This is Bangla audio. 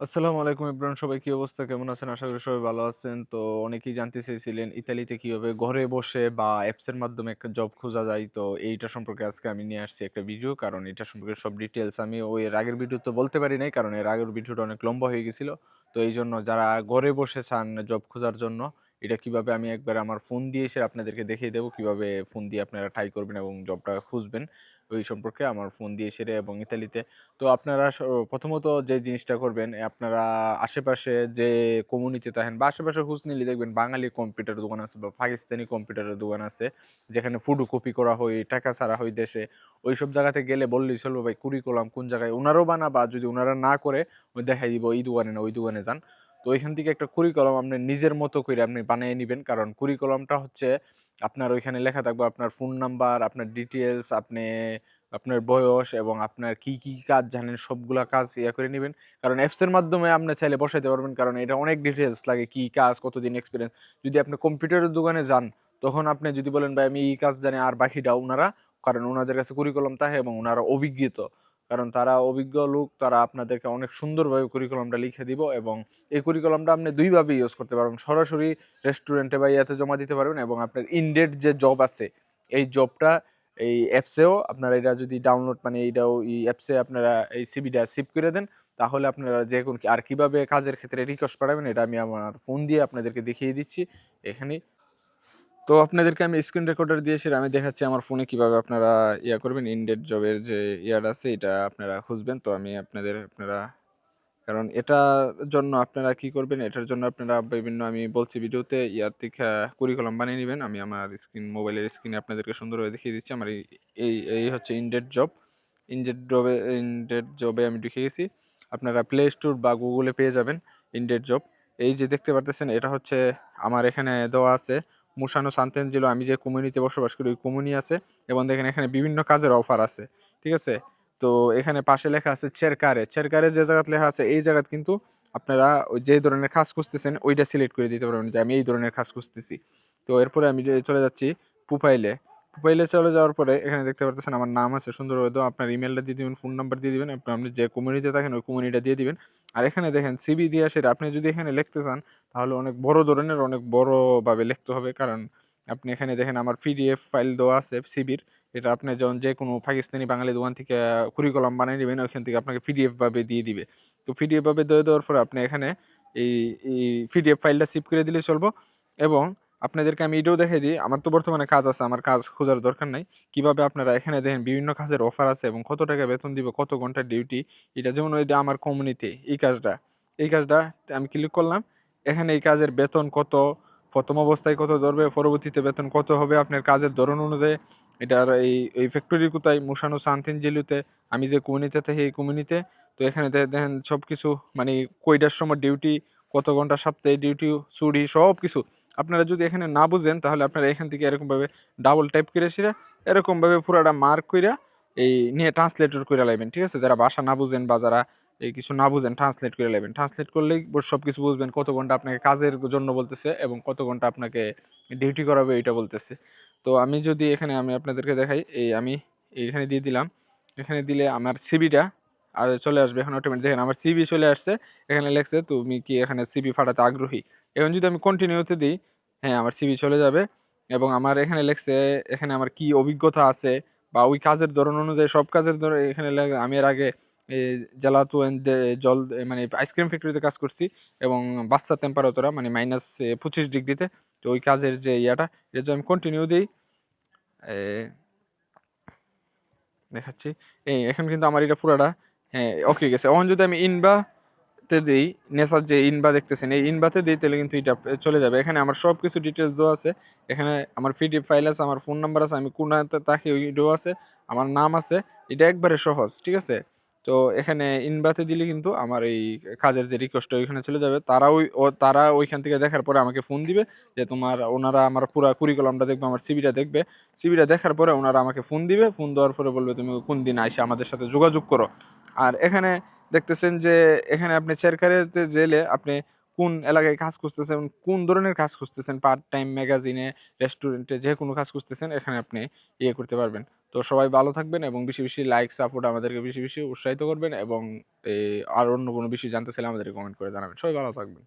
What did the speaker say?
আসসালামু আলাইকুম ইব্রাহিম সবাই কি অবস্থা? কেমন আছেন? আশা করি সবাই ভালো আছেন। তো অনেকেই জানতে চেয়েছিলেন ইতালিতে কীভাবে ঘরে বসে বা অ্যাপসের মাধ্যমে একটা জব খোঁজা যায়। তো এইটা সম্পর্কে আজকে আমি নিয়ে আসছি একটা ভিডিও। কারণ এটা সম্পর্কে সব ডিটেলস আমি ওই এর আগের ভিডিও তো বলতে পারি নাই। কারণ এর আগের ভিডিওটা অনেক লম্বা হয়ে গেছিল তো এই জন্য যারা ঘরে বসে চান জব খোঁজার জন্য এটা কীভাবে আমি একবার আমার ফোন দিয়ে এসে আপনাদেরকে দেখিয়ে দেব কীভাবে ফোন দিয়ে আপনারা ট্রাই করবেন এবং জবটা খুঁজবেন। ওই সম্পর্কে আমার ফোন দিয়ে সেরে এবং ইতালিতে তো আপনারা প্রথমত যে জিনিসটা করবেন, আপনারা আশেপাশে যে কমিউনিটি থাকেন বা আশেপাশে খোঁজ নিলে দেখবেন বাঙালি কম্পিউটার দোকান আছে বা পাকিস্তানি কম্পিউটারের দোকান আছে। যেখানে ফটোকপি করা হয়, টাকা ছাড়া হয় দেশে। ওই সব জায়গাতে গেলে বললেই চলবে ভাই কুরিকুলাম কোন জায়গায় উনারাও বানাবা যদি ওনারা না করে দেখাই দিব এই দোকানে না ওই দোকানে যান। তো ওইখান থেকে একটা কুরিকুলাম আপনি নিজের মতো করে আপনি বানিয়ে নিবেন। কারণ কুরিকুলামটা হচ্ছে আপনার ওইখানে লেখা থাকবে আপনার ফোন নাম্বার, আপনার ডিটেলস আপনি আপনার বয়স এবং আপনার কি, কি কাজ জানেন সবগুলা কাজ ইয়া করে নিবেন। কারণ অ্যাপসের মাধ্যমে আপনি চাইলে বসাইতে পারবেন। কারণ এটা অনেক ডিটেলস লাগে। কি কাজ, কতদিন এক্সপিরিয়েন্স যদি আপনি কম্পিউটারের দোকানে যান, তখন আপনি যদি বলেন ভাই আমি এই কাজ জানি আর বাকিটা ওনারা কারণ ওনাদের কাছে কুরিকুলাম থাকে এবং ওনারা অভিজ্ঞিত। কারণ তারা অভিজ্ঞ লোক, তারা আপনাদেরকে অনেক সুন্দরভাবে কুরিকুলামটা লিখে দিব এবং এই কুরিকুলামটা আপনি ২ ভাবে ইউজ করতে পারবেন। সরাসরি রেস্টুরেন্টে বা ইয়াতে জমা দিতে পারবেন এবং আপনার ইনডেট যে জব আছে, এই জবটা এই অ্যাপসেও আপনারা এটা যদি ডাউনলোড মানে এইটাও এই অ্যাপসে আপনারা এই সিবিটা সেভ করে দেন, তাহলে আপনারা যে কোন আর কীভাবে কাজের ক্ষেত্রে রিকোয়েস্ট পাঠাবেন এটা আমি আমার ফোন দিয়ে আপনাদেরকে দেখিয়ে দিচ্ছি এখানেই। তো আপনাদেরকে আমি স্ক্রিন রেকর্ডার দিয়ে সেটা আমি দেখাচ্ছি আমার ফোনে কীভাবে আপনারা ইয়া করবেন ইনডেট জবের যে ইয়াটা আছে এটা আপনারা খুঁজবেন। তো আমি আপনাদের, আপনারা, কারণ এটার জন্য আপনারা কি করবেন? এটার জন্য আপনারা বিভিন্ন আমি বলছি ভিডিওতে ইয়ার থেকে কুরিকুলাম বানিয়ে নিবেন। আমি আমার স্ক্রিন মোবাইলের স্ক্রিনে আপনাদেরকে সুন্দরভাবে দেখিয়ে দিচ্ছি। আমার এই এই হচ্ছে ইনডেড জব। ইনডেড জবে ইনডেড জবে আমি ঢুকে গেছি। আপনারা প্লে স্টোর বা গুগলে পেয়ে যাবেন ইনডেড জব। এই যে দেখতে পারতেছেন, এটা হচ্ছে আমার এখানে দেওয়া আছে মুসানো সান্তেনজিলো, আমি যে কমিউনিতে বসবাস করি, ওই কমিউনি আছে এবং দেখেন এখানে বিভিন্ন কাজের অফার আছে। ঠিক আছে? তো এখানে পাশে লেখা আছে চেরকারে। চেরকারে যে জায়গাতে লেখা আছে, এই জায়গাতে কিন্তু আপনারা যে ধরনের কাজ খুঁজতেছেন, ওইটা সিলেক্ট করে দিতে পারবেন যে আমি এই ধরনের কাজ খুঁজতেছি। তো এরপরে আমি চলে যাচ্ছি প্রোফাইলে। প্রোফাইলে চলে যাওয়ার পরে এখানে দেখতে পারতেছেন আমার নাম আছে সুন্দরভাবে দেওয়া। আপনার ইমেলটা দিয়ে দিবেন, ফোন নাম্বার দিয়ে দিবেন। আপনি আপনি যে কমিউনিটিতে থাকেন ওই কমিউনিটিটা দিয়ে দিবেন। আর এখানে দেখেন সিবি দিয়ে আসে আপনি যদি এখানে লিখতে চান তাহলে অনেক বড় ধরনের অনেক বড়ভাবে লিখতে হবে। কারণ আপনি এখানে দেখেন আমার পিডিএফ ফাইল দেওয়া আছে সিবির এটা আপনি যখন যে কোনো পাকিস্তানি বাঙালি দোকান থেকে কুরিকুলাম বানিয়ে নেবেন ওইখান থেকে আপনাকে পিডিএফভাবে দিয়ে দিবে। তো পিডিএফভাবে দিয়ে দেওয়ার পরে আপনি এখানে এই এই পিডিএফ ফাইলটা সেভ করে দিলে চলবো এবং আপনাদেরকে আমি এটাও দেখাই দিই আমার তো বর্তমানে কাজ আছে আমার কাজ খোঁজার দরকার নাই। কীভাবে আপনারা এখানে দেখেন বিভিন্ন কাজের অফার আছে এবং কত টাকা বেতন দিবে, কত ঘণ্টার ডিউটি। এটা যেমন ওইটা আমার কমিউনিটি এই কাজটা। এই কাজটা আমি ক্লিক করলাম। এখানে এই কাজের বেতন কত, প্রথম অবস্থায় কত ধরবে, পরবর্তীতে বেতন কত হবে আপনার কাজের ধরন অনুযায়ী। এটার এই এই ফ্যাক্টরি কোথায়? মুসানো সান্তিনজেলুতে। আমি যে কমিউনিটিতে থাকি এই কমিউনিটিতে। তো এখানে দেখেন সবকিছু মানে কয়টার সময় ডিউটি, কত ঘণ্টা সপ্তাহে ডিউটি, চুরি সব কিছু আপনারা যদি এখানে না বুঝেন তাহলে আপনারা এখান থেকে এরকমভাবে ডাবল টাইপ করে সিরা এরকমভাবে পুরাটা মার্ক কইরা এই নিয়ে ট্রান্সলেটর কইরা লাইবেন। ঠিক আছে? যারা ভাষা না বুঝেন বা যারা এই কিছু না বুঝেন ট্রান্সলেট করে লাইবেন। ট্রান্সলেট করলেই সব কিছু বুঝবেন কত ঘণ্টা আপনাকে কাজের জন্য বলতেছে এবং কত ঘণ্টা আপনাকে ডিউটি করাবে এইটা বলতেছে। তো আমি যদি এখানে আমি আপনাদেরকে দেখাই, এই আমি এখানে দিয়ে দিলাম। এখানে দিলে আমার সিভিটা আর চলে আসবে এখন অটোমেটিক দেখেন আমার সিভি চলে আসছে। এখানে লেখছে তুমি কি এখানে সিভি ফাটাতে আগ্রহী? এখন যদি আমি কন্টিনিউতে দিই, হ্যাঁ, আমার সিভি চলে যাবে এবং আমার এখানে লেখছে এখানে আমার কি অভিজ্ঞতা আছে বা ওই কাজের ধরন অনুযায়ী সব কাজের ধরন এখানে আমি এর আগে এ জ্বালাতু জল মানে আইসক্রিম ফ্যাক্টরিতে কাজ করছি এবং বাচ্চা টেম্পারেচার মানে মাইনাস পঁচিশ ডিগ্রিতে। তো ওই কাজের যে ইয়াটা এটা যদি আমি কন্টিনিউ দিই দেখাচ্ছি। এই এখন কিন্তু আমার এটা পুরাটা হ্যাঁ, ওকে গেছে। এখন যদি আমি ইনবা তে নেশার যে ইনবা দেখতেছেন, এই ইনবাতে দিই তাহলে কিন্তু এটা চলে যাবে। এখানে আমার সবকিছু ডিটেলস দেওয়া আছে। এখানে আমার পিডিএফ ফাইল আছে, আমার ফোন নাম্বার আছে, আমি কোন তাকে ওই আছে, আমার নাম আছে। এটা একবারে সহজ। ঠিক আছে? তো এখানে ইনবাতে দিলে কিন্তু আমার এই কাজের যে রিকোয়েস্টটা ওইখানে চলে যাবে। তারা ওই তারা ওইখান থেকে দেখার পরে আমাকে ফোন দিবে যে তোমার ওনারা আমার পুরা কুরিকুলামটা দেখবে, আমার সিবিটা দেখবে। সিবিটা দেখার পরে ওনারা আমাকে ফোন দিবে। ফোন দেওয়ার পরে বলবে তুমি কোন দিন আইসা আমাদের সাথে যোগাযোগ করো। আর এখানে দেখতেছেন যে এখানে আপনি চেরকারেতে জেলে আপনি কোন এলাকায় কাজ খুঁজতেছেন, কোন ধরনের কাজ খুঁজতেছেন, পার্ট টাইম ম্যাগাজিনে, রেস্টুরেন্টে যেকোনো কাজ খুঁজতেছেন এখানে আপনি ইয়ে করতে পারবেন। তো সবাই ভালো থাকবেন এবং বেশি, বেশি লাইক সাপোর্ট আমাদেরকে বেশি, বেশি উৎসাহিত করবেন এবং আর অন্য কোনো বিষয় জানতে চাইলে আমাদেরকে কমেন্ট করে জানাবেন। সবাই ভালো থাকবেন।